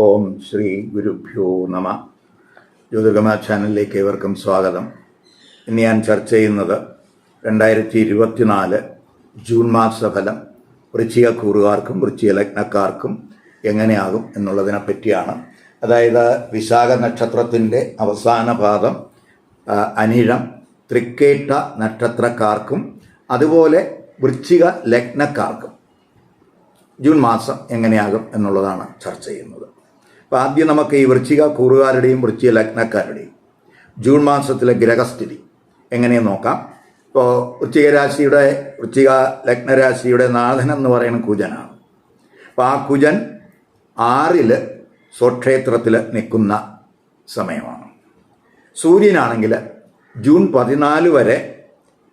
ഓം ശ്രീ ഗുരുഭ്യോ നമ. ജ്യോതികമ ചാനലിലേക്ക് ഏവർക്കും സ്വാഗതം. ഇന്ന് ഞാൻ ചർച്ച ചെയ്യുന്നത് രണ്ടായിരത്തി ഇരുപത്തിനാല് ജൂൺ മാസഫലം വൃശ്ചിക കൂറുകാർക്കും വൃശ്ചിക ലഗ്നക്കാർക്കും എങ്ങനെയാകും എന്നുള്ളതിനെ പറ്റിയാണ്. അതായത് വിശാഖ നക്ഷത്രത്തിന്റെ അവസാന പാദം അനിഴം തൃക്കേട്ട നക്ഷത്രക്കാർക്കും അതുപോലെ വൃശ്ചിക ലഗ്നക്കാർക്കും ജൂൺ മാസം എങ്ങനെയാകും എന്നുള്ളതാണ് ചർച്ച ചെയ്യുന്നത്. അപ്പോൾ ആദ്യം നമുക്ക് ഈ വൃശ്ചിക കൂറുകാരുടെയും വൃശ്ചിക ലഗ്നക്കാരുടെയും ജൂൺ മാസത്തിലെ ഗ്രഹസ്ഥിതി എങ്ങനെയെന്ന് നോക്കാം. ഇപ്പോൾ വൃശ്ചിക രാശിയുടെ വൃശ്ചിക ലഗ്നരാശിയുടെ നാഥൻ എന്ന് പറയുന്ന കുജനാണ്. അപ്പോൾ ആ കുജൻ ആറിൽ സ്വക്ഷേത്രത്തിൽ നിൽക്കുന്ന സമയമാണ്. സൂര്യനാണെങ്കിൽ ജൂൺ പതിനാല് വരെ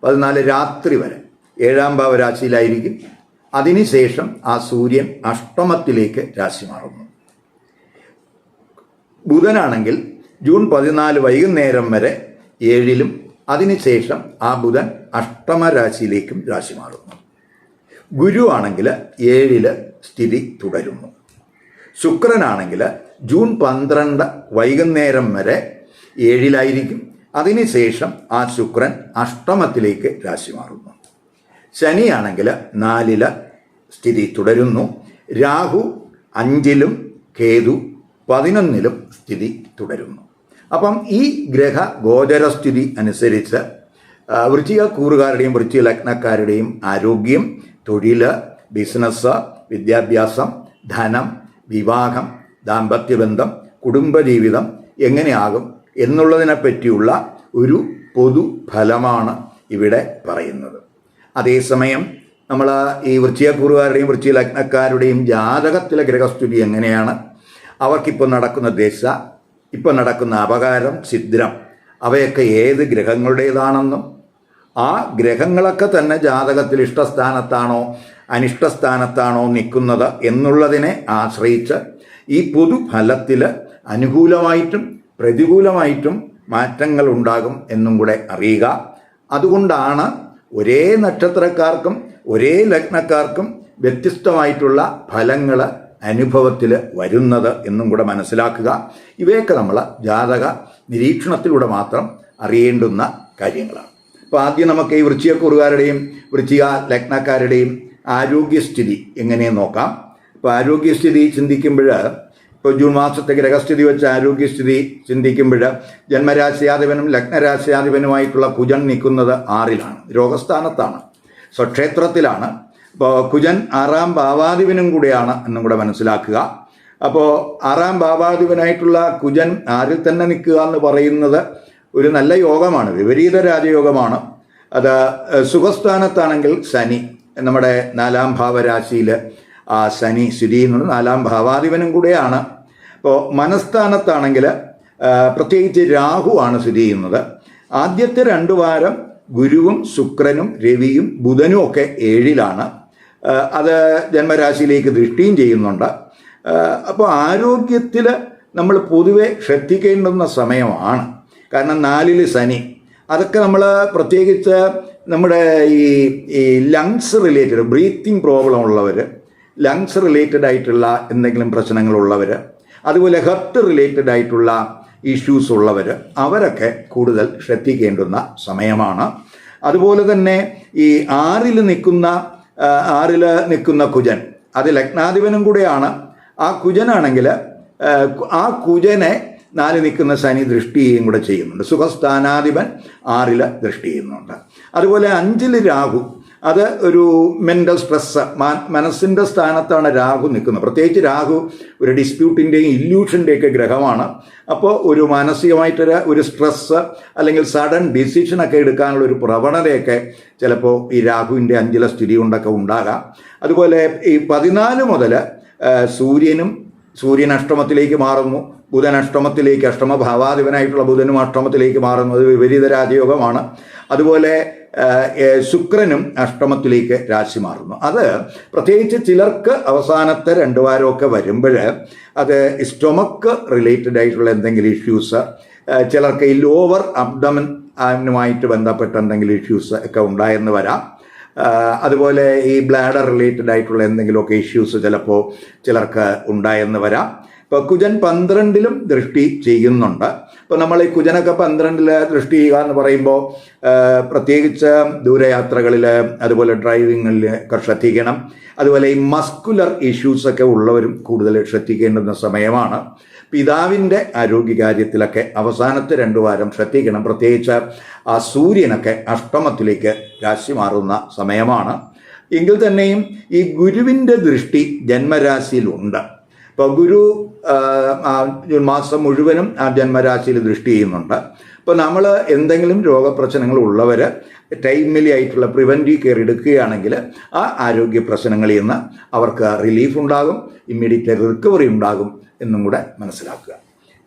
പതിനാല് രാത്രി വരെ ഏഴാം ഭാവ രാശിയിലായിരിക്കും അതിനുശേഷം ആ സൂര്യൻ അഷ്ടമത്തിലേക്ക് രാശി മാറുന്നു. ബുധനാണെങ്കിൽ ജൂൺ പതിനാല് വൈകുന്നേരം വരെ ഏഴിലും അതിനുശേഷം ആ ബുധൻ അഷ്ടമ രാശിയിലേക്കും രാശി മാറുന്നു ഗുരു ആണെങ്കിൽ ഏഴിൽ സ്ഥിതി തുടരുന്നു. ശുക്രനാണെങ്കിൽ ജൂൺ പന്ത്രണ്ട് വൈകുന്നേരം വരെ ഏഴിലായിരിക്കും. അതിനുശേഷം ആ ശുക്രൻ അഷ്ടമത്തിലേക്ക് രാശി മാറുന്നു ശനിയാണെങ്കിൽ നാലിൽ സ്ഥിതി തുടരുന്നു. രാഹു അഞ്ചിലും കേതു പതിനൊന്നിലും സ്ഥിതി തുടരുന്നു. അപ്പം ഈ ഗ്രഹ ഗോചരസ്ഥിതി അനുസരിച്ച് വൃത്തിക കൂറുകാരുടെയും വൃശ്ചിക ലഗ്നക്കാരുടെയും ആരോഗ്യം തൊഴിൽ ബിസിനസ് വിദ്യാഭ്യാസം ധനം വിവാഹം ദാമ്പത്യബന്ധം കുടുംബജീവിതം എങ്ങനെയാകും എന്നുള്ളതിനെ പറ്റിയുള്ള ഒരു പൊതു ഫലമാണ് ഇവിടെ പറയുന്നത്. അതേസമയം നമ്മൾ ഈ വൃശ്ചികക്കൂറുകാരുടെയും വൃശ്ചിക ലഗ്നക്കാരുടെയും ജാതകത്തിലെ ഗ്രഹസ്ഥിതി എങ്ങനെയാണ്? അവർക്കിപ്പോൾ നടക്കുന്ന ദിശ ഇപ്പോൾ നടക്കുന്ന അപകാരം ഛിദ്രം അവയൊക്കെ ഏത് ഗ്രഹങ്ങളുടേതാണെന്നും ആ ഗ്രഹങ്ങളൊക്കെ തന്നെ ജാതകത്തിൽ ഇഷ്ടസ്ഥാനത്താണോ അനിഷ്ടസ്ഥാനത്താണോ നിൽക്കുന്നത് എന്നുള്ളതിനെ ആശ്രയിച്ച് ഈ പൊതുഫലത്തിൽ അനുകൂലമായിട്ടും പ്രതികൂലമായിട്ടും മാറ്റങ്ങൾ ഉണ്ടാകും എന്നും കൂടെ അറിയുക. അതുകൊണ്ടാണ് ഒരേ നക്ഷത്രക്കാർക്കും ഒരേ ലഗ്നക്കാർക്കും വ്യത്യസ്തമായിട്ടുള്ള ഫലങ്ങൾ അനുഭവത്തിൽ വരുന്നത് എന്നും കൂടെ മനസ്സിലാക്കുക. ഇവയൊക്കെ നമ്മൾ ജാതക നിരീക്ഷണത്തിലൂടെ മാത്രം അറിയേണ്ടുന്ന കാര്യങ്ങളാണ്. അപ്പോൾ ആദ്യം നമുക്ക് ഈ വൃശ്ചികക്കുറുകാരുടെയും വൃശ്ചിക ലഗ്നക്കാരുടെയും ആരോഗ്യസ്ഥിതി എങ്ങനെ നോക്കാം. ഇപ്പോൾ ആരോഗ്യസ്ഥിതി ചിന്തിക്കുമ്പോൾ ഇപ്പോൾ ജൂൺ മാസത്തെ ഗ്രഹസ്ഥിതി വെച്ച് ആരോഗ്യസ്ഥിതി ചിന്തിക്കുമ്പോൾ ജന്മരാശിയാധിപനും ലഗ്നരാശിയാധിപനുമായിട്ടുള്ള കുജൻ നിൽക്കുന്നത് ആറിലാണ് രോഗസ്ഥാനത്താണ് സ്വക്ഷേത്രത്തിലാണ്. കുജൻ ആറാം ഭാവാധിപനും കൂടെയാണ് എന്നും കൂടെ മനസ്സിലാക്കുക. അപ്പോൾ ആറാം ഭാവാധിപനായിട്ടുള്ള കുജൻ ആരിൽ തന്നെ നിൽക്കുക എന്ന് പറയുന്നത് ഒരു നല്ല യോഗമാണ് വിപരീത രാജയോഗമാണ്. അത് സുഖസ്ഥാനത്താണെങ്കിൽ ശനി നമ്മുടെ നാലാം ഭാവരാശിയിൽ ആ ശനി സ്ഥിതി ചെയ്യുന്നത് നാലാം ഭാവാധിപനും കൂടെയാണ്. അപ്പോൾ മനസ്ഥാനത്താണെങ്കിൽ പ്രത്യേകിച്ച് രാഹു ആണ് സ്ഥിതി ചെയ്യുന്നത്. ആദ്യത്തെ രണ്ട് വാരം ഗുരുവും ശുക്രനും രവിയും ബുധനും ഒക്കെ ഏഴിലാണ്. അത് ജന്മരാശിയിലേക്ക് ദൃഷ്ടിയും ചെയ്യുന്നുണ്ട്. അപ്പോൾ ആരോഗ്യത്തിൽ നമ്മൾ പൊതുവെ ശ്രദ്ധിക്കേണ്ടുന്ന സമയമാണ്. കാരണം നാലിൽ ശനി. അതൊക്കെ നമ്മൾ പ്രത്യേകിച്ച് നമ്മുടെ ഈ ഈ ലങ്സ് റിലേറ്റഡ് ബ്രീത്തിങ് പ്രോബ്ലം ഉള്ളവർ ലങ്സ് റിലേറ്റഡ് ആയിട്ടുള്ള എന്തെങ്കിലും പ്രശ്നങ്ങളുള്ളവർ അതുപോലെ ഹെർട്ട് റിലേറ്റഡ് ആയിട്ടുള്ള ഇഷ്യൂസ് ഉള്ളവർ അവരൊക്കെ കൂടുതൽ ശ്രദ്ധിക്കേണ്ടുന്ന സമയമാണ്. അതുപോലെ തന്നെ ഈ ആറിൽ നിൽക്കുന്ന ആറിൽ നിൽക്കുന്ന കുജൻ. അത് ലഗ്നാധിപനും കൂടെയാണ്. ആ കുജനാണെങ്കിൽ ആ, കുജനെ നാല് നിൽക്കുന്ന ശനി ദൃഷ്ടിയും കൂടെ ചെയ്യുന്നുണ്ട്. സുഖസ്ഥാനാധിപൻ ആറിൽ ദൃഷ്ടി ചെയ്യുന്നുണ്ട്. അതുപോലെ അഞ്ചിൽ രാഹു. അത് ഒരു മെന്റൽ സ്ട്രെസ് മനസ്സിന്റെ സ്ഥാനത്താണ് രാഹു നിൽക്കുന്നത്. പ്രത്യേകിച്ച് രാഹു ഒരു ഡിസ്പ്യൂട്ടിന്റെയും ഇല്യൂഷന്റെയൊക്കെ ഗ്രഹമാണ്. അപ്പോൾ ഒരു മാനസികമായിട്ടൊരു ഒരു സ്ട്രെസ്സ് അല്ലെങ്കിൽ സഡൻ ഡിസിഷനൊക്കെ എടുക്കാനുള്ള ഒരു പ്രവണതയൊക്കെ ചിലപ്പോൾ ഈ രാഹുവിന്റെ അഞ്ചില സ്ഥിതി കൊണ്ടൊക്കെ ഉണ്ടാകാം. അതുപോലെ ഈ പതിനാല് മുതൽ സൂര്യനും സൂര്യൻ അഷ്ടമത്തിലേക്ക് മാറുന്നു. ബുധൻ അഷ്ടമത്തിലേക്ക് അഷ്ടമ ഭാവാധിപനായിട്ടുള്ള ബുധനും അഷ്ടമത്തിലേക്ക് മാറുന്നത് വിപരീത രാജയോഗമാണ്. അതുപോലെ ശുക്രനും അഷ്ടമത്തിലേക്ക് രാശി മാറുന്നു. അത് പ്രത്യേകിച്ച് ചിലർക്ക് അവസാനത്തെ രണ്ടു വാരമൊക്കെ വരുമ്പോൾ അത് സ്റ്റൊമക്ക് റിലേറ്റഡ് ആയിട്ടുള്ള എന്തെങ്കിലും ഇഷ്യൂസ് ചിലർക്ക് ഈ ലോവർ അബ്ഡമൻ അതിനുമായിട്ട് ബന്ധപ്പെട്ട എന്തെങ്കിലും ഇഷ്യൂസ് ഒക്കെ ഉണ്ടായെന്ന് വരാം. അതുപോലെ ഈ ബ്ലാഡർ റിലേറ്റഡ് ആയിട്ടുള്ള എന്തെങ്കിലുമൊക്കെ ഇഷ്യൂസ് ചിലപ്പോൾ ചിലർക്ക് ഉണ്ടായെന്ന് വരാം. ഇപ്പോൾ കുജൻ പന്ത്രണ്ടിലും ദൃഷ്ടി ചെയ്യുന്നുണ്ട്. ഇപ്പോൾ നമ്മൾ ഈ കുജനൊക്കെ പന്ത്രണ്ടിൽ ദൃഷ്ടി ചെയ്യുക എന്ന് പറയുമ്പോൾ പ്രത്യേകിച്ച് ദൂരയാത്രകളിൽ അതുപോലെ ഡ്രൈവിങ്ങിൽ ശ്രദ്ധിക്കണം. അതുപോലെ ഈ മസ്കുലർ ഇഷ്യൂസൊക്കെ ഉള്ളവരും കൂടുതൽ ശ്രദ്ധിക്കേണ്ടുന്ന സമയമാണ്. പിതാവിന്റെ ആരോഗ്യകാര്യത്തിലൊക്കെ അവസാനത്തെ രണ്ടു വാരം ശ്രദ്ധിക്കണം. പ്രത്യേകിച്ച് ആ സൂര്യനൊക്കെ അഷ്ടമത്തിലേക്ക് രാശി മാറുന്ന സമയമാണ്. എങ്കിൽ തന്നെയും ഈ ഗുരുവിന്റെ ദൃഷ്ടി ജന്മരാശിയിലുണ്ട്. ഇപ്പോൾ ഗുരു ജൂൺ മാസം മുഴുവനും ആ ജന്മരാശിയിൽ ദൃഷ്ടി ചെയ്യുന്നുണ്ട്. അപ്പോൾ നമ്മൾ എന്തെങ്കിലും രോഗപ്രശ്നങ്ങൾ ഉള്ളവർ ടൈമിലി ആയിട്ടുള്ള പ്രിവന്റീവ് കെയർ എടുക്കുകയാണെങ്കിൽ ആ ആരോഗ്യ പ്രശ്നങ്ങളിൽ നിന്ന് അവർക്ക് റിലീഫ് ഉണ്ടാകും ഇമ്മീഡിയറ്റ് റിക്കവറി ഉണ്ടാകും എന്നും കൂടെ മനസ്സിലാക്കുക.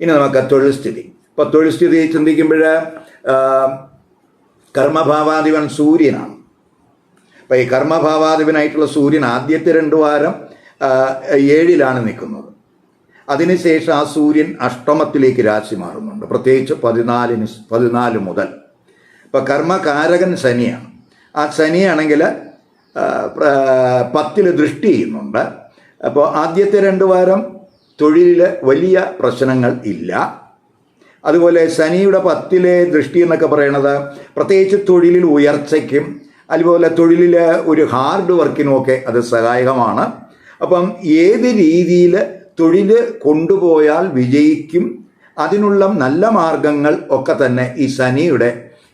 ഇനി നമുക്ക് തൊഴിൽ സ്ഥിതി. ഇപ്പോൾ തൊഴിൽ സ്ഥിതി ചിന്തിക്കുമ്പോൾ കർമ്മഭാവാധിപൻ സൂര്യനാണ്. അപ്പോൾ ഈ കർമ്മഭാവാധിപനായിട്ടുള്ള സൂര്യൻ ആദ്യത്തെ രണ്ട് വാരം ഏഴിലാണ് നിൽക്കുന്നത്. അതിനുശേഷം ആ സൂര്യൻ അഷ്ടമത്തിലേക്ക് രാശി മാറുന്നുണ്ട്. പ്രത്യേകിച്ച് പതിനാലിന് പതിനാല് മുതൽ. ഇപ്പം കർമ്മകാരകൻ ശനിയാണ്. ആ ശനിയാണെങ്കിൽ പത്തിൽ ദൃഷ്ടി ചെയ്യുന്നുണ്ട്. അപ്പോൾ ആദ്യത്തെ രണ്ട് വാരം തൊഴിലിൽ വലിയ പ്രശ്നങ്ങൾ ഇല്ല. അതുപോലെ ശനിയുടെ പത്തിലെ ദൃഷ്ടി എന്നൊക്കെ പറയണത് പ്രത്യേകിച്ച് തൊഴിലിൽ ഉയർച്ചയ്ക്കും അതുപോലെ തൊഴിലിൽ ഒരു ഹാർഡ് വർക്കിനുമൊക്കെ അത് സഹായകമാണ്. അപ്പം ഏത് രീതിയിൽ തൊഴിൽ കൊണ്ടുപോയാൽ വിജയിക്കും? അതിനുള്ള നല്ല മാർഗങ്ങൾ ഒക്കെ തന്നെ ഈ ശനിയുടെ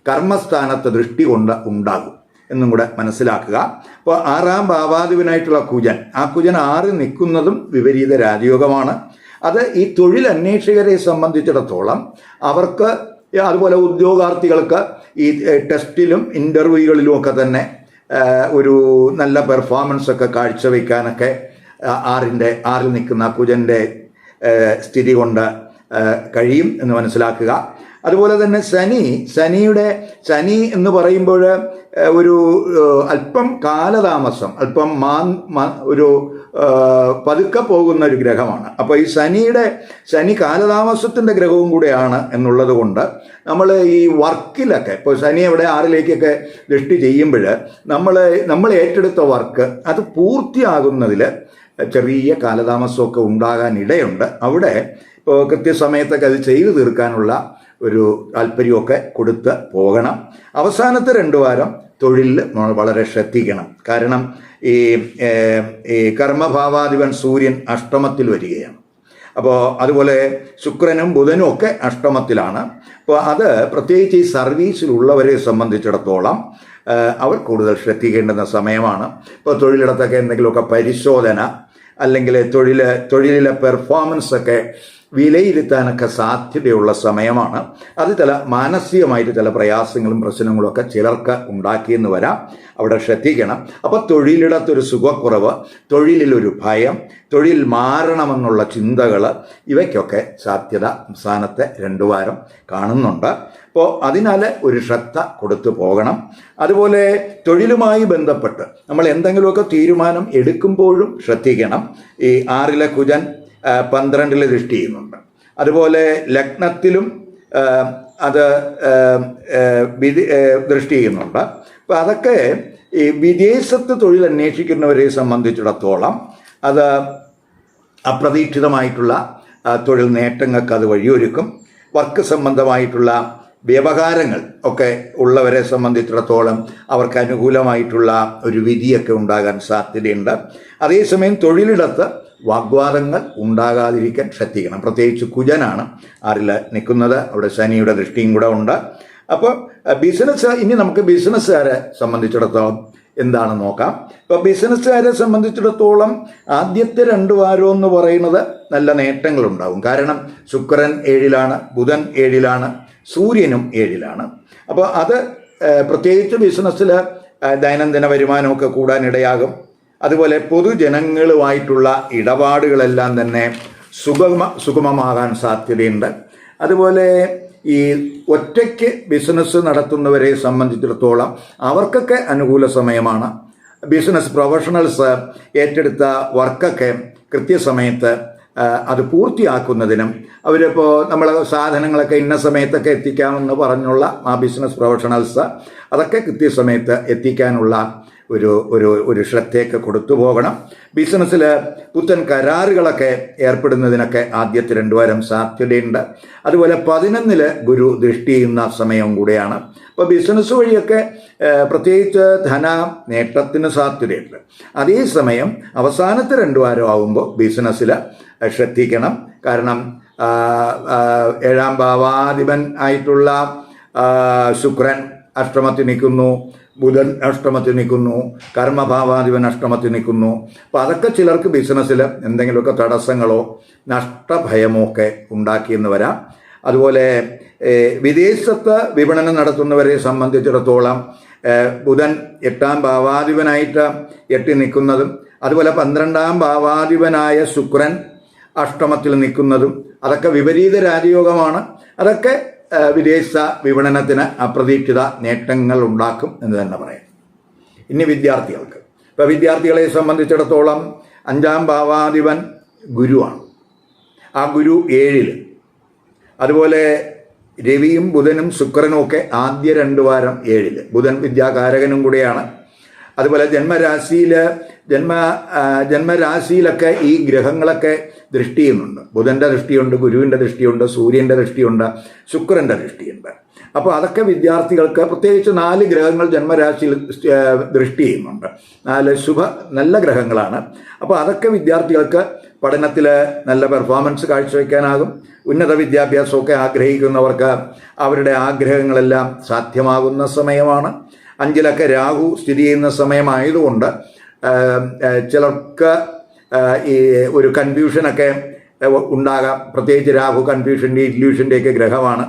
കർമ്മസ്ഥാനത്തെ ദൃഷ്ടി കൊണ്ട് ഉണ്ടാകും എന്നും കൂടെ മനസ്സിലാക്കുക. അപ്പോൾ ആറാം ഭാവാധിപനായിട്ടുള്ള കുജൻ. ആ കുജൻ ആറ് നിൽക്കുന്നതും വിപരീത രാജയോഗമാണ്. അത് ഈ തൊഴിൽ അന്വേഷകരെ സംബന്ധിച്ചിടത്തോളം അവർക്ക് അതുപോലെ ഉദ്യോഗാർത്ഥികൾക്ക് ഈ ടെസ്റ്റിലും ഇന്റർവ്യൂകളിലും ഒക്കെ തന്നെ ഒരു നല്ല പെർഫോമൻസ് ഒക്കെ കാഴ്ചവെക്കാനൊക്കെ ആറിന്റെ ആറിൽ നിൽക്കുന്ന കുജന്റെ സ്ഥിതി കൊണ്ട് കഴിയും എന്ന് മനസ്സിലാക്കുക. അതുപോലെ തന്നെ ശനി ശനിയുടെ ശനി എന്ന് പറയുമ്പോൾ ഒരു അല്പം കാലതാമസം അല്പം മാ ഒരു പതുക്കെ പോകുന്ന ഒരു ഗ്രഹമാണ്. അപ്പോൾ ഈ ശനിയുടെ ശനി കാലതാമസത്തിന്റെ ഗ്രഹവും കൂടെയാണ് എന്നുള്ളത് കൊണ്ട് നമ്മൾ ഈ വർക്കിലൊക്കെ ഇപ്പോൾ ശനി എവിടെ ആറിലേക്കൊക്കെ ദൃഷ്ടി ചെയ്യുമ്പോൾ നമ്മൾ നമ്മൾ ഏറ്റെടുത്ത വർക്ക് അത് പൂർത്തിയാകുന്നതിൽ ചെറിയ കാലതാമസമൊക്കെ ഉണ്ടാകാൻ ഇടയുണ്ട് അവിടെ ഇപ്പോൾ കൃത്യസമയത്തൊക്കെ അത് ചെയ്തു തീർക്കാനുള്ള ഒരു താല്പര്യമൊക്കെ കൊടുത്ത് പോകണം. അവസാനത്തെ രണ്ട് വാരം തൊഴിലിൽ വളരെ ശ്രദ്ധിക്കണം. കാരണം ഈ ഈ കർമ്മഭാവാധിപൻ സൂര്യൻ അഷ്ടമത്തിൽ വരികയാണ്. അപ്പോൾ അതുപോലെ ശുക്രനും ബുധനും ഒക്കെ അഷ്ടമത്തിലാണ്. അപ്പോൾ അത് പ്രത്യേകിച്ച് ഈ സർവീസിലുള്ളവരെ സംബന്ധിച്ചിടത്തോളം അവർ കൂടുതൽ ശ്രദ്ധിക്കേണ്ടുന്ന സമയമാണ്. ഇപ്പോൾ തൊഴിലിടത്തൊക്കെ എന്തെങ്കിലുമൊക്കെ പരിശോധന അല്ലെങ്കിൽ തൊഴിൽ തൊഴിലിലെ പെർഫോമൻസ് ഒക്കെ വിലയിരുത്താനൊക്കെ സാധ്യതയുള്ള സമയമാണ്. അത് ചില മാനസികമായിട്ട് ചില പ്രയാസങ്ങളും പ്രശ്നങ്ങളും ഒക്കെ ചിലർക്ക് ഉണ്ടാക്കിയെന്ന് വരാം. അവിടെ ശ്രദ്ധിക്കണം. അപ്പോൾ തൊഴിലിടത്തൊരു സുഖക്കുറവ് തൊഴിലിലൊരു ഭയം തൊഴിൽ മാറണമെന്നുള്ള ചിന്തകൾ ഇവയ്ക്കൊക്കെ സാധ്യത അവസാനത്തെ രണ്ടു വാരം കാണുന്നുണ്ട്. അപ്പോൾ അതിനാൽ ഒരു ശ്രദ്ധ കൊടുത്തു പോകണം. അതുപോലെ തൊഴിലുമായി ബന്ധപ്പെട്ട് നമ്മൾ എന്തെങ്കിലുമൊക്കെ തീരുമാനം എടുക്കുമ്പോഴും ശ്രദ്ധിക്കണം. ഈ ആറിലെ കുജൻ പന്ത്രണ്ടിൽ ദൃഷ്ടി ചെയ്യുന്നുണ്ട്. അതുപോലെ ലഗ്നത്തിലും അത് വിധി- ദൃഷ്ടി ചെയ്യുന്നുണ്ട്. അപ്പോൾ അതൊക്കെ ഈ വിദേശത്ത് തൊഴിൽ അന്വേഷിക്കുന്നവരെ സംബന്ധിച്ചിടത്തോളം അത് അപ്രതീക്ഷിതമായിട്ടുള്ള തൊഴിൽ നേട്ടങ്ങൾക്ക് അത് വഴിയൊരുക്കും. വർക്ക് സംബന്ധമായിട്ടുള്ള വ്യവഹാരങ്ങൾ ഒക്കെ ഉള്ളവരെ സംബന്ധിച്ചിടത്തോളം അവർക്ക് അനുകൂലമായിട്ടുള്ള ഒരു വിധിയൊക്കെ ഉണ്ടാകാൻ സാധ്യതയുണ്ട്. അതേസമയം തൊഴിലിടത്ത് വാഗ്വാദങ്ങൾ ഉണ്ടാകാതിരിക്കാൻ ശ്രദ്ധിക്കണം. പ്രത്യേകിച്ച് കുജനാണ് ആറിൽ നിൽക്കുന്നത്. അവിടെ ശനിയുടെ ദൃഷ്ടിയും കൂടെ ഉണ്ട്. അപ്പോൾ ബിസിനസ് ഇനി നമുക്ക് ബിസിനസ്സുകാരെ സംബന്ധിച്ചിടത്തോളം എന്താണ് നോക്കാം. ഇപ്പോൾ ബിസിനസ്സുകാരെ സംബന്ധിച്ചിടത്തോളം ആദ്യത്തെ രണ്ട് വാരം എന്ന് പറയുന്നത് നല്ല നേട്ടങ്ങളുണ്ടാവും. കാരണം ശുക്രൻ ഏഴിലാണ് ബുധൻ ഏഴിലാണ് സൂര്യനും ഏഴിലാണ്. അപ്പോൾ അത് പ്രത്യേകിച്ച് ബിസിനസ്സിൽ ദൈനംദിന വരുമാനമൊക്കെ കൂടാനിടയാകും. അതുപോലെ പൊതുജനങ്ങളുമായിട്ടുള്ള ഇടപാടുകളെല്ലാം തന്നെ സുഗമ സുഗമമാകാൻ സാധ്യതയുണ്ട്. അതുപോലെ ഈ ഒറ്റയ്ക്ക് ബിസിനസ് നടത്തുന്നവരെ സംബന്ധിച്ചിടത്തോളം അവർക്കൊക്കെ അനുകൂല സമയമാണ്. ബിസിനസ് പ്രൊഫഷണൽസ് ഏറ്റെടുത്ത വർക്കൊക്കെ കൃത്യസമയത്ത് അത് പൂർത്തിയാക്കുന്നതിനും അവരിപ്പോൾ നമ്മൾ സാധനങ്ങളൊക്കെ ഇന്ന സമയത്തൊക്കെ എത്തിക്കാമെന്ന് പറഞ്ഞുള്ള ആ ബിസിനസ് പ്രൊഫഷണൽസ് അതൊക്കെ കൃത്യസമയത്ത് എത്തിക്കാനുള്ള ഒരു ഒരു ഒരു ശ്രദ്ധയൊക്കെ കൊടുത്തു പോകണം. ബിസിനസ്സിൽ പുത്തൻ കരാറുകളൊക്കെ ഏർപ്പെടുന്നതിനൊക്കെ ആദ്യത്തെ രണ്ടു വാരം സാധ്യതയുണ്ട്. അതുപോലെ പതിനൊന്നിൽ ഗുരു ദൃഷ്ടി ചെയ്യുന്ന സമയം കൂടെയാണ്. അപ്പോൾ ബിസിനസ് വഴിയൊക്കെ പ്രത്യേകിച്ച് ധന നേട്ടത്തിന് സാധ്യതയുണ്ട്. അതേസമയം അവസാനത്തെ രണ്ടു വാരം ആകുമ്പോൾ ബിസിനസ്സിൽ ശ്രദ്ധിക്കണം. കാരണം ഏഴാം ഭാവാധിപൻ ആയിട്ടുള്ള ശുക്രൻ അഷ്ടമത്തിൽ നിൽക്കുന്നു. ബുധൻ അഷ്ടമത്തിൽ നിൽക്കുന്നു കർമ്മഭാവാധിപൻ അഷ്ടമത്തിൽ നിൽക്കുന്നു. അപ്പോൾ അതൊക്കെ ചിലർക്ക് ബിസിനസ്സിൽ എന്തെങ്കിലുമൊക്കെ തടസ്സങ്ങളോ നഷ്ടഭയമോ ഒക്കെ ഉണ്ടാക്കിയെന്ന് വരാം. അതുപോലെ വിദേശത്ത് വിപണനം നടത്തുന്നവരെ സംബന്ധിച്ചിടത്തോളം ബുധൻ എട്ടാം ഭാവാധിപനായിട്ട് എട്ടി നിൽക്കുന്നതും അതുപോലെ പന്ത്രണ്ടാം ഭാവാധിപനായ ശുക്രൻ അഷ്ടമത്തിൽ നിൽക്കുന്നതും അതൊക്കെ വിപരീത രാജയോഗമാണ്. അതൊക്കെ വിദേശ വിപണനത്തിന് അപ്രതീക്ഷിത നേട്ടങ്ങൾ ഉണ്ടാക്കും എന്ന് തന്നെ പറയാം. ഇനി വിദ്യാർത്ഥികൾക്ക്. ഇപ്പോൾ വിദ്യാർത്ഥികളെ സംബന്ധിച്ചിടത്തോളം അഞ്ചാം ഭാവാധിപൻ ഗുരുവാണ്. ആ ഗുരു ഏഴിൽ അതുപോലെ രവിയും ബുധനും ശുക്രനും ഒക്കെ ആദ്യ രണ്ട് വാരം ഏഴിൽ ബുധൻ വിദ്യാകാരകനും കൂടെയാണ്. അതുപോലെ ജന്മരാശിയിൽ ജന്മ ജന്മരാശിയിലൊക്കെ ഈ ഗ്രഹങ്ങളൊക്കെ ദൃഷ്ടി ചെയ്യുന്നുണ്ട് ബുധന്റെ ദൃഷ്ടിയുണ്ട് ഗുരുവിന്റെ ദൃഷ്ടിയുണ്ട് സൂര്യന്റെ ദൃഷ്ടിയുണ്ട് ശുക്രന്റെ ദൃഷ്ടിയുണ്ട്. അപ്പോൾ അതൊക്കെ വിദ്യാർത്ഥികൾക്ക് പ്രത്യേകിച്ച് നാല് ഗ്രഹങ്ങൾ ജന്മരാശിയിൽ ദൃഷ്ടി ചെയ്യുന്നുണ്ട് നാല് ശുഭ നല്ല ഗ്രഹങ്ങളാണ്. അപ്പോൾ അതൊക്കെ വിദ്യാർത്ഥികൾക്ക് പഠനത്തിൽ നല്ല പെർഫോമൻസ് കാഴ്ചവെക്കാനാകും. ഉന്നത വിദ്യാഭ്യാസമൊക്കെ ആഗ്രഹിക്കുന്നവർക്ക് അവരുടെ ആഗ്രഹങ്ങളെല്ലാം സാധ്യമാകുന്ന സമയമാണ്. അഞ്ചിലൊക്കെ രാഹു സ്ഥിതി ചെയ്യുന്ന സമയമായതുകൊണ്ട് ചിലർക്ക് ഈ ഒരു കൺഫ്യൂഷനൊക്കെ ഉണ്ടാകാം. പ്രത്യേകിച്ച് രാഹു കൺഫ്യൂഷന്റെ ഇല്യൂഷന്റെയൊക്കെ ഗ്രഹമാണ്.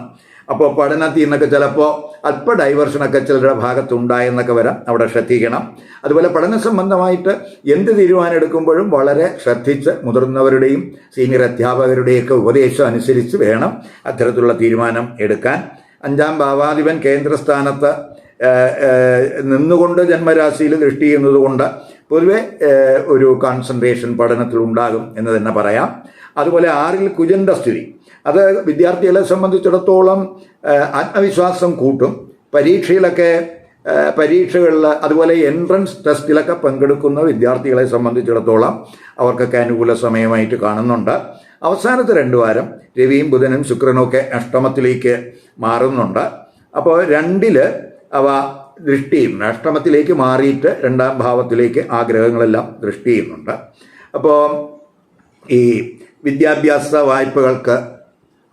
അപ്പോൾ പഠനത്തിൽ നിന്നൊക്കെ ചിലപ്പോൾ അല്പ ഡൈവേർഷനൊക്കെ ചിലരുടെ ഭാഗത്തുണ്ടായെന്നൊക്കെ വരാം. അവിടെ ശ്രദ്ധിക്കണം. അതുപോലെ പഠന സംബന്ധമായിട്ട് എന്ത് തീരുമാനം എടുക്കുമ്പോഴും വളരെ ശ്രദ്ധിച്ച് മുതിർന്നവരുടെയും സീനിയർ അധ്യാപകരുടെയൊക്കെ ഉപദേശം അനുസരിച്ച് വേണം അത്തരത്തിലുള്ള തീരുമാനം എടുക്കാൻ. അഞ്ചാം ഭാവാധിപൻ കേന്ദ്രസ്ഥാനത്ത് നിന്നുകൊണ്ട് ജന്മരാശിയിൽ ദൃഷ്ടി ചെയ്യുന്നത് കൊണ്ട് പൊതുവെ ഒരു കോൺസെൻട്രേഷൻ പഠനത്തിൽ ഉണ്ടാകും എന്ന് തന്നെ പറയാം. അതുപോലെ ആറിൽ കുജന്റെ സ്ഥിതി. അത് വിദ്യാർത്ഥികളെ സംബന്ധിച്ചിടത്തോളം ആത്മവിശ്വാസം കൂട്ടും. പരീക്ഷയിലൊക്കെ പരീക്ഷകളിൽ അതുപോലെ എൻട്രൻസ് ടെസ്റ്റിലൊക്കെ പങ്കെടുക്കുന്ന വിദ്യാർത്ഥികളെ സംബന്ധിച്ചിടത്തോളം അവർക്കൊക്കെ അനുകൂല സമയമായിട്ട് കാണുന്നുണ്ട്. അവസാനത്തെ രണ്ട് വാരം രവിയും ബുധനും ശുക്രനും ഒക്കെ അഷ്ടമത്തിലേക്ക് മാറുന്നുണ്ട്. അപ്പോൾ രണ്ടിൽ അവ ദൃഷ്ടി ചെയ്യുന്നു അഷ്ടമത്തിലേക്ക് മാറിയിട്ട് രണ്ടാം ഭാവത്തിലേക്ക് ആ ഗ്രഹങ്ങളെല്ലാം ദൃഷ്ടി ചെയ്യുന്നുണ്ട്. അപ്പോൾ ഈ വിദ്യാഭ്യാസ വായ്പകൾക്ക്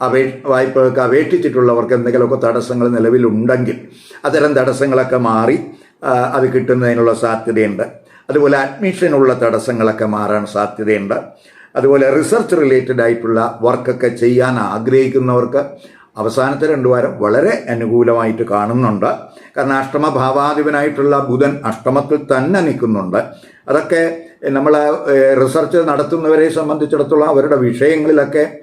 അപേ വായ്പകൾക്ക് അപേക്ഷിച്ചിട്ടുള്ളവർക്ക് എന്തെങ്കിലുമൊക്കെ തടസ്സങ്ങൾ നിലവിലുണ്ടെങ്കിൽ അത്തരം തടസ്സങ്ങളൊക്കെ മാറി അത് കിട്ടുന്നതിനുള്ള സാധ്യതയുണ്ട്. അതുപോലെ അഡ്മിഷനുള്ള തടസ്സങ്ങളൊക്കെ മാറാൻ സാധ്യതയുണ്ട്. അതുപോലെ റിസർച്ച് റിലേറ്റഡ് ആയിട്ടുള്ള വർക്കൊക്കെ ചെയ്യാൻ ആഗ്രഹിക്കുന്നവർക്ക് അവസാനത്തെ രണ്ടു വാരം വളരെ അനുകൂലമായിട്ട് കാണുന്നുണ്ട്. കാരണം അഷ്ടമ ഭാവാധിപനായിട്ടുള്ള ബുധൻ അഷ്ടമത്തിൽ തന്നെ നിൽക്കുന്നുണ്ട്. അതൊക്കെ നമ്മൾ റിസർച്ച് നടത്തുന്നവരെ സംബന്ധിച്ചിടത്തോളം അവരുടെ വിഷയങ്ങളിലൊക്കെ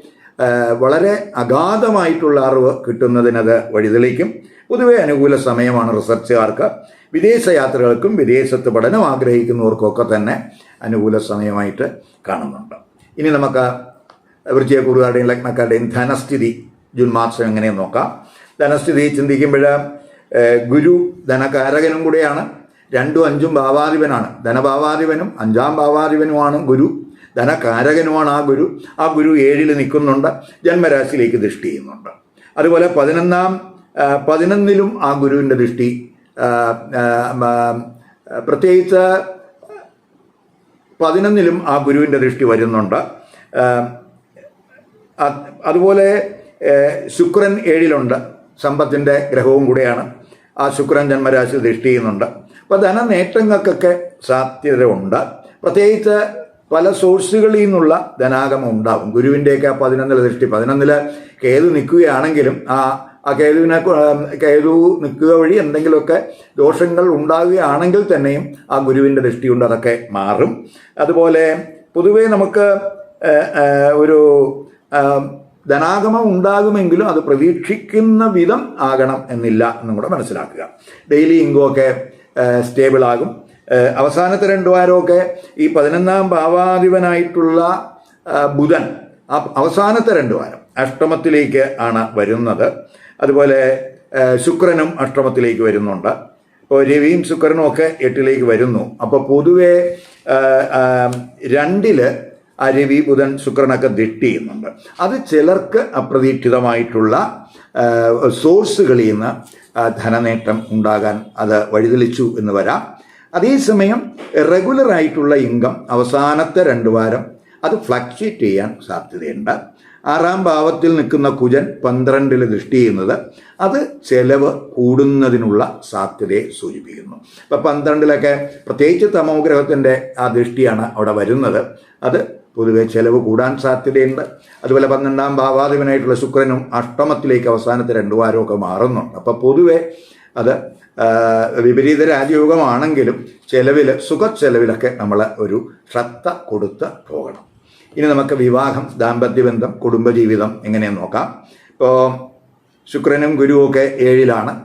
വളരെ അഗാധമായിട്ടുള്ള അറിവ് കിട്ടുന്നതിനത് വഴിതെളിക്കും. പൊതുവെ അനുകൂല സമയമാണ് റിസർച്ചുകാർക്ക്. വിദേശ യാത്രകൾക്കും വിദേശത്ത് പഠനം ആഗ്രഹിക്കുന്നവർക്കൊക്കെ തന്നെ അനുകൂല സമയമായിട്ട് കാണുന്നുണ്ട്. ഇനി നമുക്ക് വൃശ്ചികക്കുറുകാരുടെയും ലഗ്നക്കാരുടെയും ധനസ്ഥിതി ജൂൺ മാസം എങ്ങനെയെന്ന് നോക്കാം. ധനസ്ഥിതി ചിന്തിക്കുമ്പോൾ ഗുരു ധനകാരകനും കൂടെയാണ്. രണ്ടും അഞ്ചും ഭാവാധിപനാണ്. ധനഭാവാധിപനും അഞ്ചാം ഭാവാധിപനുമാണ് ഗുരു. ധനകാരകനുമാണ് ആ ഗുരു. ആ ഗുരു ഏഴിൽ നിൽക്കുന്നുണ്ട് ജന്മരാശിയിലേക്ക് ദൃഷ്ടി ചെയ്യുന്നുണ്ട്. അതുപോലെ പതിനൊന്നാം പതിനൊന്നിലും ആ ഗുരുവിന്റെ ദൃഷ്ടി പ്രത്യേകിച്ച് പതിനൊന്നിലും ആ ഗുരുവിന്റെ ദൃഷ്ടി വരുന്നുണ്ട്. അതുപോലെ ശുക്രൻ ഏഴിലുണ്ട്. സമ്പത്തിന്റെ ഗ്രഹവും കൂടെയാണ്. ആ ശുക്രൻ ജന്മരാശി ദൃഷ്ടി ചെയ്യുന്നുണ്ട്. അപ്പോൾ ധനനേട്ടങ്ങൾക്കൊക്കെ സാധ്യത ഉണ്ട് പ്രത്യേകിച്ച് പല സോഴ്സുകളിൽ നിന്നുള്ള ധനാഗമം ഉണ്ടാകും ഗുരുവിന്റെയൊക്കെ ആ പതിനൊന്നിൽ ദൃഷ്ടി. പതിനൊന്നിൽ കേതു നിൽക്കുകയാണെങ്കിലും ആ ആ കേതുവിനെ കേതു നിൽക്കുക വഴി എന്തെങ്കിലുമൊക്കെ ദോഷങ്ങൾ ഉണ്ടാകുകയാണെങ്കിൽ തന്നെയും ആ ഗുരുവിന്റെ ദൃഷ്ടി കൊണ്ട് അതൊക്കെ മാറും. അതുപോലെ പൊതുവേ നമുക്ക് ഒരു ധനാഗമം ഉണ്ടാകുമെങ്കിലും അത് പ്രതീക്ഷിക്കുന്ന വിധം ആകണം എന്നില്ല എന്നും കൂടെ മനസ്സിലാക്കുക. ഡെയിലി ഇൻകം ഒക്കെ സ്റ്റേബിൾ ആകും അവസാനത്തെ രണ്ടു വാരമൊക്കെ ഈ പതിനൊന്നാം ഭാവാധിപനായിട്ടുള്ള ബുധൻ ആ അവസാനത്തെ രണ്ട് വാരം അഷ്ടമത്തിലേക്ക് ആണ് വരുന്നത്. അതുപോലെ ശുക്രനും അഷ്ടമത്തിലേക്ക് വരുന്നുണ്ട്. ഇപ്പോൾ രവിയും ശുക്രനും ഒക്കെ എട്ടിലേക്ക് വരുന്നു. അപ്പോൾ പൊതുവെ ആ, ആ, രവി ബുധൻ ശുക്രനൊക്കെ ദിട്ടി ചെയ്യുന്നുണ്ട് അത് ചിലർക്ക് അപ്രതീക്ഷിതമായിട്ടുള്ള സോഴ്സുകളിൽ നിന്ന് ധനനേട്ടം ഉണ്ടാകാൻ അത് വഴിതെളിച്ചു എന്ന് വരാം. അതേസമയം റെഗുലർ ആയിട്ടുള്ള ഇൻകം അവസാനത്തെ രണ്ട് വാരം അത് ഫ്ലക്ച്വേറ്റ് ചെയ്യാൻ സാധ്യതയുണ്ട്. ആറാം ഭാവത്തിൽ നിൽക്കുന്ന കുജൻ പന്ത്രണ്ടിൽ ദൃഷ്ടി ചെയ്യുന്നത് അത് ചെലവ് കൂടുന്നതിനുള്ള സാധ്യതയെ സൂചിപ്പിക്കുന്നു. അപ്പം പന്ത്രണ്ടിലൊക്കെ പ്രത്യേകിച്ച് തമോഗ്രഹത്തിന്റെ ആ ദൃഷ്ടിയാണ് അവിടെ വരുന്നത്. അത് പൊതുവെ ചെലവ് കൂടാൻ സാധ്യതയുണ്ട്. അതുപോലെ പന്ത്രണ്ടാം ഭാവാധിപനായിട്ടുള്ള ശുക്രനും അഷ്ടമത്തിലേക്ക് അവസാനത്തെ രണ്ടു വാരമൊക്കെ മാറുന്നുണ്ട്. അപ്പോൾ പൊതുവെ അത് വിപരീത രാജയോഗമാണെങ്കിലും ചെലവിൽ സുഖച്ചെലവിലൊക്കെ നമ്മൾ ഒരു ശ്രദ്ധ കൊടുത്ത് പോകണം. ഇനി നമുക്ക് വിവാഹം ദാമ്പത്യബന്ധം കുടുംബജീവിതം എങ്ങനെയെന്ന് നോക്കാം. ഇപ്പോൾ ശുക്രനും ഗുരുവും ഒക്കെ ഏഴിലാണ്.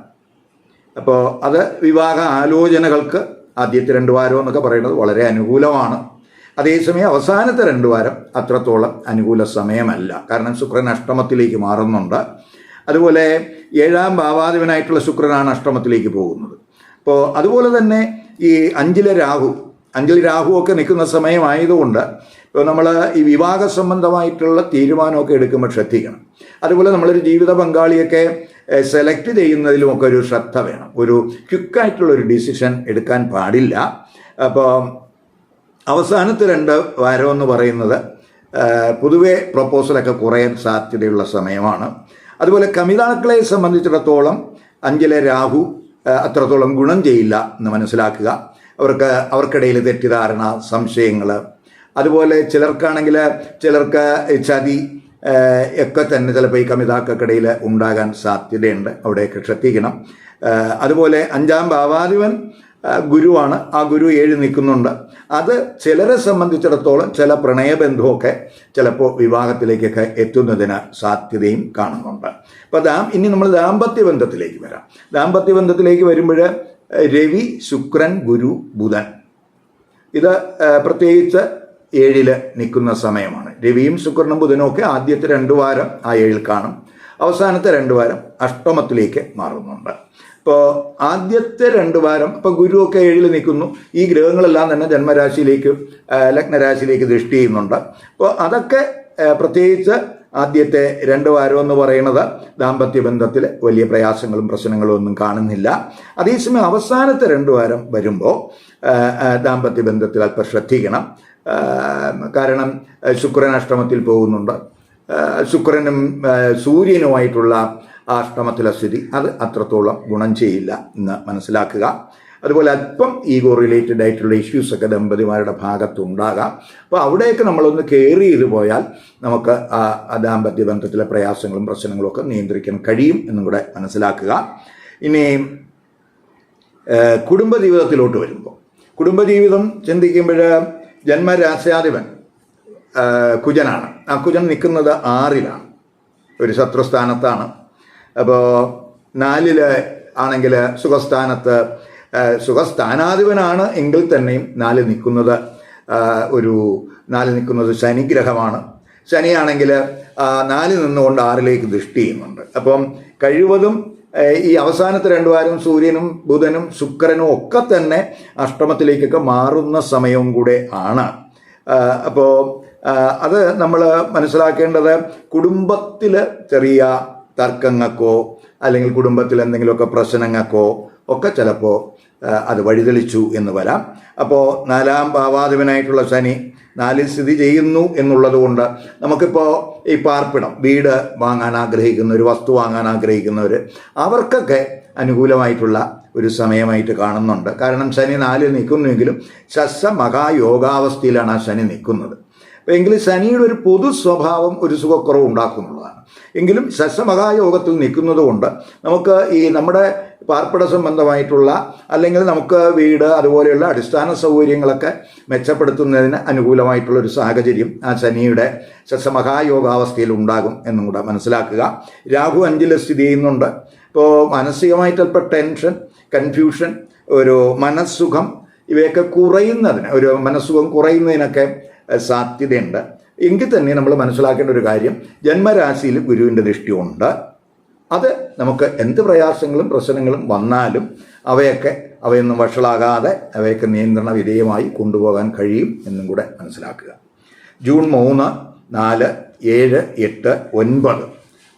അപ്പോൾ അത് വിവാഹ ആലോചനകൾക്ക് ആദ്യത്തെ രണ്ട് വാരം എന്നൊക്കെ പറയുന്നത് വളരെ അനുകൂലമാണ്. അതേസമയം അവസാനത്തെ രണ്ട് വാരം അത്രത്തോളം അനുകൂല സമയമല്ല. കാരണം ശുക്രൻ അഷ്ടമത്തിലേക്ക് മാറുന്നുണ്ട്. അതുപോലെ ഏഴാം ഭാവാധിപനായിട്ടുള്ള ശുക്രനാണ് അഷ്ടമത്തിലേക്ക് പോകുന്നത്. അപ്പോൾ അതുപോലെ തന്നെ ഈ അഞ്ചിലെ രാഹു അഞ്ചിൽ ഒക്കെ നിൽക്കുന്ന സമയമായതുകൊണ്ട് ഇപ്പോൾ നമ്മൾ ഈ വിവാഹ സംബന്ധമായിട്ടുള്ള തീരുമാനമൊക്കെ എടുക്കുമ്പോൾ ശ്രദ്ധിക്കണം. അതുപോലെ നമ്മളൊരു ജീവിത പങ്കാളിയൊക്കെ സെലക്ട് ചെയ്യുന്നതിലുമൊക്കെ ഒരു ശ്രദ്ധ വേണം. ഒരു ക്വിക്കായിട്ടുള്ള ഒരു ഡിസിഷൻ എടുക്കാൻ പാടില്ല. അപ്പോൾ അവസാനത്തെ രണ്ട് വാരം എന്ന് പറയുന്നത് പൊതുവെ പ്രപ്പോസലൊക്കെ കുറയാൻ സാധ്യതയുള്ള സമയമാണ്. അതുപോലെ കമിതാക്കളെ സംബന്ധിച്ചിടത്തോളം അഞ്ചിലെ രാഹു അത്രത്തോളം ഗുണം ചെയ്യില്ല എന്ന് മനസ്സിലാക്കുക. അവർക്ക് അവർക്കിടയിൽ തെറ്റിദ്ധാരണ സംശയങ്ങൾ. അതുപോലെ ചിലർക്കാണെങ്കിൽ ചിലർക്ക് ചതി ഒക്കെ തന്നെ ചിലപ്പോൾ ഈ കമിതാക്കൾക്കിടയിൽ ഉണ്ടാകാൻ സാധ്യതയുണ്ട്. അവിടെയൊക്കെ ശ്രദ്ധിക്കണം. അതുപോലെ അഞ്ചാം ഭാവാധിപൻ ഗുരുവാണ്. ആ ഗുരു ഏഴ് നിൽക്കുന്നുണ്ട്. അത് ചിലരെ സംബന്ധിച്ചിടത്തോളം ചില പ്രണയബന്ധമൊക്കെ ചിലപ്പോൾ വിവാഹത്തിലേക്കൊക്കെ എത്തുന്നതിന് സാധ്യതയും കാണുന്നുണ്ട്. അപ്പോൾ ദാം ഇനി നമ്മൾ ദാമ്പത്യ ബന്ധത്തിലേക്ക് വരാം. ദാമ്പത്യ ബന്ധത്തിലേക്ക് വരുമ്പോൾ രവി ശുക്രൻ ഗുരു ബുധൻ. ഇത് പ്രത്യേകിച്ച് ഏഴിൽ നിൽക്കുന്ന സമയമാണ്. രവിയും ശുക്രനും ബുധനും ഒക്കെ ആദ്യത്തെ രണ്ട് വാരം ആ ഏഴിൽ കാണും. അവസാനത്തെ രണ്ട് വാരം അഷ്ടമത്തിലേക്ക് മാറുന്നുണ്ട്. ഇപ്പോൾ ആദ്യത്തെ രണ്ട് വാരം ഇപ്പം ഗുരുവൊക്കെ ഏഴിൽ നിൽക്കുന്നു. ഈ ഗ്രഹങ്ങളെല്ലാം തന്നെ ജന്മരാശിയിലേക്ക് ലഗ്നരാശിയിലേക്ക് ദൃഷ്ടി ചെയ്യുന്നുണ്ട്. അപ്പോൾ അതൊക്കെ പ്രത്യേകിച്ച് ആദ്യത്തെ രണ്ട് വാരം എന്ന് പറയുന്നത് ദാമ്പത്യ ബന്ധത്തിൽ വലിയ പ്രയാസങ്ങളും പ്രശ്നങ്ങളും ഒന്നും കാണുന്നില്ല. അതേസമയം അവസാനത്തെ രണ്ട് വാരം വരുമ്പോൾ ദാമ്പത്യ ബന്ധത്തിൽ അല്പം ശ്രദ്ധിക്കണം. കാരണം ശുക്രൻ അഷ്ടമത്തിൽ പോകുന്നുണ്ട്. ശുക്രനും സൂര്യനുമായിട്ടുള്ള അഷ്ടമത്തിലെ സ്ഥിതി. അത് അത്രത്തോളം ഗുണം ചെയ്യില്ല എന്ന് മനസ്സിലാക്കുക. അതുപോലെ അല്പം ഈഗോ റിലേറ്റഡ് ആയിട്ടുള്ള ഇഷ്യൂസ് ഒക്കെ ദമ്പതിമാരുടെ ഭാഗത്തുണ്ടാകാം. അപ്പോൾ അവിടെയൊക്കെ നമ്മളൊന്ന് കെയർ ചെയ്ത് പോയാൽ നമുക്ക് ആ ദാമ്പത്യ ബന്ധത്തിലെ പ്രയാസങ്ങളും പ്രശ്നങ്ങളും ഒക്കെ നിയന്ത്രിക്കാൻ കഴിയും എന്നും കൂടെ മനസ്സിലാക്കുക. ഇനി കുടുംബ കുടുംബജീവിതത്തിലോട്ട് വരുമ്പോൾ കുടുംബജീവിതം ചിന്തിക്കുമ്പോൾ ജന്മരാശ്യാധിപൻ കുജനാണ്. ആ കുജൻ നിൽക്കുന്നത് ആറിലാണ്. ഒരു ശത്രുസ്ഥാനത്താണ്. അപ്പോൾ നാലിൽ ആണെങ്കിൽ സുഖസ്ഥാനത്ത് സുഖസ്ഥാനാധിപനാണ് എങ്കിൽ തന്നെയും നാല് നിൽക്കുന്നത് ഒരു നാല് നിൽക്കുന്നത് ശനിഗ്രഹമാണ്. ശനിയാണെങ്കിൽ നാലിൽ നിന്നുകൊണ്ട് ആറിലേക്ക് ദൃഷ്ടി ചെയ്യുന്നുണ്ട്. അപ്പം കഴിവതും ഈ അവസാനത്തെ രണ്ടു സൂര്യനും ബുധനും ശുക്രനും ഒക്കെ തന്നെ അഷ്ടമത്തിലേക്കൊക്കെ മാറുന്ന സമയവും കൂടെ ആണ്. അപ്പോൾ അത് നമ്മൾ മനസ്സിലാക്കേണ്ടത് കുടുംബത്തിൽ ചെറിയ തർക്കങ്ങൾക്കോ അല്ലെങ്കിൽ കുടുംബത്തിൽ എന്തെങ്കിലുമൊക്കെ പ്രശ്നങ്ങൾക്കോ ഒക്കെ ചിലപ്പോൾ അത് വഴിതെളിച്ചു എന്ന് വരാം. അപ്പോൾ നാലാം ഭാവാധിപനായിട്ടുള്ള ശനി നാലിൽ സ്ഥിതി ചെയ്യുന്നു എന്നുള്ളത് കൊണ്ട് നമുക്കിപ്പോൾ ഈ പാർപ്പിടം വീട് വാങ്ങാൻ ആഗ്രഹിക്കുന്നവർ വസ്തു വാങ്ങാൻ ആഗ്രഹിക്കുന്നവർ അവർക്കൊക്കെ അനുകൂലമായിട്ടുള്ള ഒരു സമയമായിട്ട് കാണുന്നുണ്ട്. കാരണം ശനി നാലിൽ നിൽക്കുന്നുവെങ്കിലും ശസ്സ മഹായോഗാവസ്ഥയിലാണ് ആ ശനി നിൽക്കുന്നത്. എങ്കിലും ശനിയുടെ ഒരു പൊതു സ്വഭാവം ഒരു സുഖക്കുറവ് ഉണ്ടാക്കുന്നുള്ളതാണ്. എങ്കിലും ശശമഹായോഗത്തിൽ നിൽക്കുന്നത് കൊണ്ട് നമുക്ക് ഈ നമ്മുടെ പാർപ്പിട സംബന്ധമായിട്ടുള്ള അല്ലെങ്കിൽ നമുക്ക് വീട് അതുപോലെയുള്ള അടിസ്ഥാന സൗകര്യങ്ങളൊക്കെ മെച്ചപ്പെടുത്തുന്നതിന് അനുകൂലമായിട്ടുള്ള ഒരു സാഹചര്യം ആ ശനിയുടെ ശശമഹായോഗാവസ്ഥയിൽ ഉണ്ടാകും എന്നും കൂടെ മനസ്സിലാക്കുക. രാഹു അഞ്ചിൽ സ്ഥിതി ചെയ്യുന്നുണ്ട്. ഇപ്പോൾ മാനസികമായിട്ട് അല്പം ടെൻഷൻ കൺഫ്യൂഷൻ ഒരു മനസ്സുഖം ഇവയൊക്കെ കുറയുന്നതിന് ഒരു മനസ്സുഖം കുറയുന്നതിനൊക്കെ സാധ്യതയുണ്ട്. എങ്കിൽ തന്നെ നമ്മൾ മനസ്സിലാക്കേണ്ട ഒരു കാര്യം ജന്മരാശിയിൽ ഗുരുവിന്റെ ദൃഷ്ടിയുണ്ട്. അത് നമുക്ക് എന്ത് പ്രയാസങ്ങളും പ്രശ്നങ്ങളും വന്നാലും അവയൊക്കെ അവയൊന്നും വഷളാകാതെ അവയൊക്കെ നിയന്ത്രണ വിധേയമായി കൊണ്ടുപോകാൻ കഴിയും എന്നും കൂടെ മനസ്സിലാക്കുക. ജൂൺ മൂന്ന് നാല് ഏഴ് എട്ട് ഒൻപത്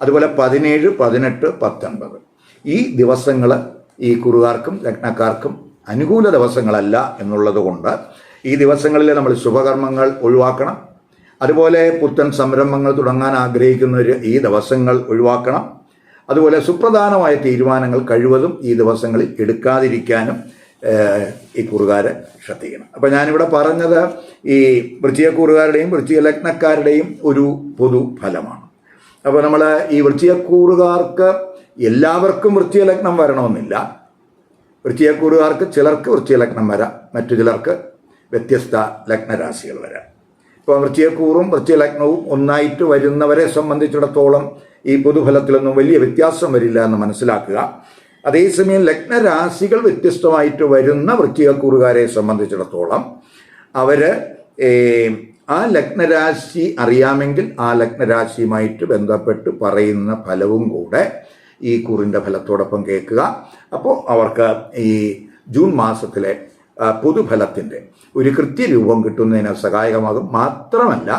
അതുപോലെ പതിനേഴ് പതിനെട്ട് പത്തൊൻപത്. ഈ ദിവസങ്ങൾ ഈ കുറുകാർക്കും ലഗ്നക്കാർക്കും അനുകൂല ദിവസങ്ങളല്ല എന്നുള്ളത് കൊണ്ട് ഈ ദിവസങ്ങളിൽ നമ്മൾ ശുഭകർമ്മങ്ങൾ ഒഴിവാക്കണം. അതുപോലെ പുത്തൻ സംരംഭങ്ങൾ തുടങ്ങാൻ ആഗ്രഹിക്കുന്നവർ ഈ ദിവസങ്ങൾ ഒഴിവാക്കണം. അതുപോലെ സുപ്രധാനമായ തീരുമാനങ്ങൾ കഴിവതും ഈ ദിവസങ്ങളിൽ എടുക്കാതിരിക്കാനും ഈ കുറുകാരെ ശ്രദ്ധിക്കണം. അപ്പം ഞാനിവിടെ പറഞ്ഞത് ഈ വൃശ്ചികക്കൂറുകാരുടെയും വൃശ്ചിക ലഗ്നക്കാരുടെയും ഒരു പൊതു ഫലമാണ്. അപ്പോൾ നമ്മൾ ഈ വൃശ്ചികക്കൂറുകാർക്ക് എല്ലാവർക്കും വൃശ്ചിക ലഗ്നം വരണമെന്നില്ല. വൃശ്ചികക്കൂറുകാർക്ക് ചിലർക്ക് വൃശ്ചിക ലഗ്നം വരാം മറ്റു ചിലർക്ക് വ്യത്യസ്ത ലഗ്നരാശികൾ വരാം. ഇപ്പോൾ വൃത്തിയക്കൂറും വൃത്തിയലഗ്നവും ലഗ്നവും ഒന്നായിട്ട് വരുന്നവരെ സംബന്ധിച്ചിടത്തോളം ഈ പൊതുഫലത്തിലൊന്നും വലിയ വ്യത്യാസം വരില്ല എന്ന് മനസ്സിലാക്കുക. അതേസമയം ലഗ്നരാശികൾ വ്യത്യസ്തമായിട്ട് വരുന്ന വൃത്തിയക്കൂറുകാരെ സംബന്ധിച്ചിടത്തോളം അവർ ആ ലഗ്നരാശി അറിയാമെങ്കിൽ ആ ലഗ്നരാശിയുമായിട്ട് ബന്ധപ്പെട്ട് പറയുന്ന ഫലവും കൂടെ ഈ കൂറിന്റെ ഫലത്തോടൊപ്പം കേൾക്കുക. അപ്പോൾ അവർക്ക് ഈ ജൂൺ മാസത്തിലെ പൊതുഫലത്തിന്റെ ഒരു കൃത്യരൂപം കിട്ടുന്നതിന് സഹായകമാകും. മാത്രമല്ല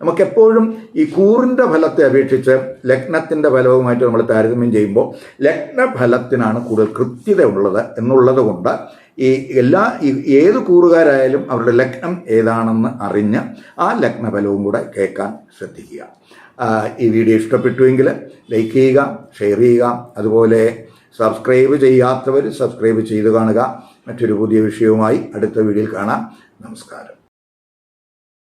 നമുക്കെപ്പോഴും ഈ കൂറിന്റെ ഫലത്തെ അപേക്ഷിച്ച് ലഗ്നത്തിന്റെ ഫലവുമായിട്ട് നമ്മൾ താരതമ്യം ചെയ്യുമ്പോൾ ലഗ്നഫലത്തിനാണ് കൂടുതൽ കൃത്യത ഉള്ളത് എന്നുള്ളത് കൊണ്ട് ഈ എല്ലാ ഏത് കൂറുകാരായാലും അവരുടെ ലഗ്നം ഏതാണെന്ന് അറിഞ്ഞ് ആ ലഗ്നഫലവും കൂടെ കേൾക്കാൻ ശ്രദ്ധിക്കുക. ഈ വീഡിയോ ഇഷ്ടപ്പെട്ടുവെങ്കിൽ ലൈക്ക് ചെയ്യുക ഷെയർ ചെയ്യുക. അതുപോലെ സബ്സ്ക്രൈബ് ചെയ്യാത്തവർ സബ്സ്ക്രൈബ് ചെയ്ത് കാണുക. മറ്റൊരു പുതിയ വിഷയവുമായി അടുത്ത വീഡിയോയിൽ കാണാം. നമസ്കാരം.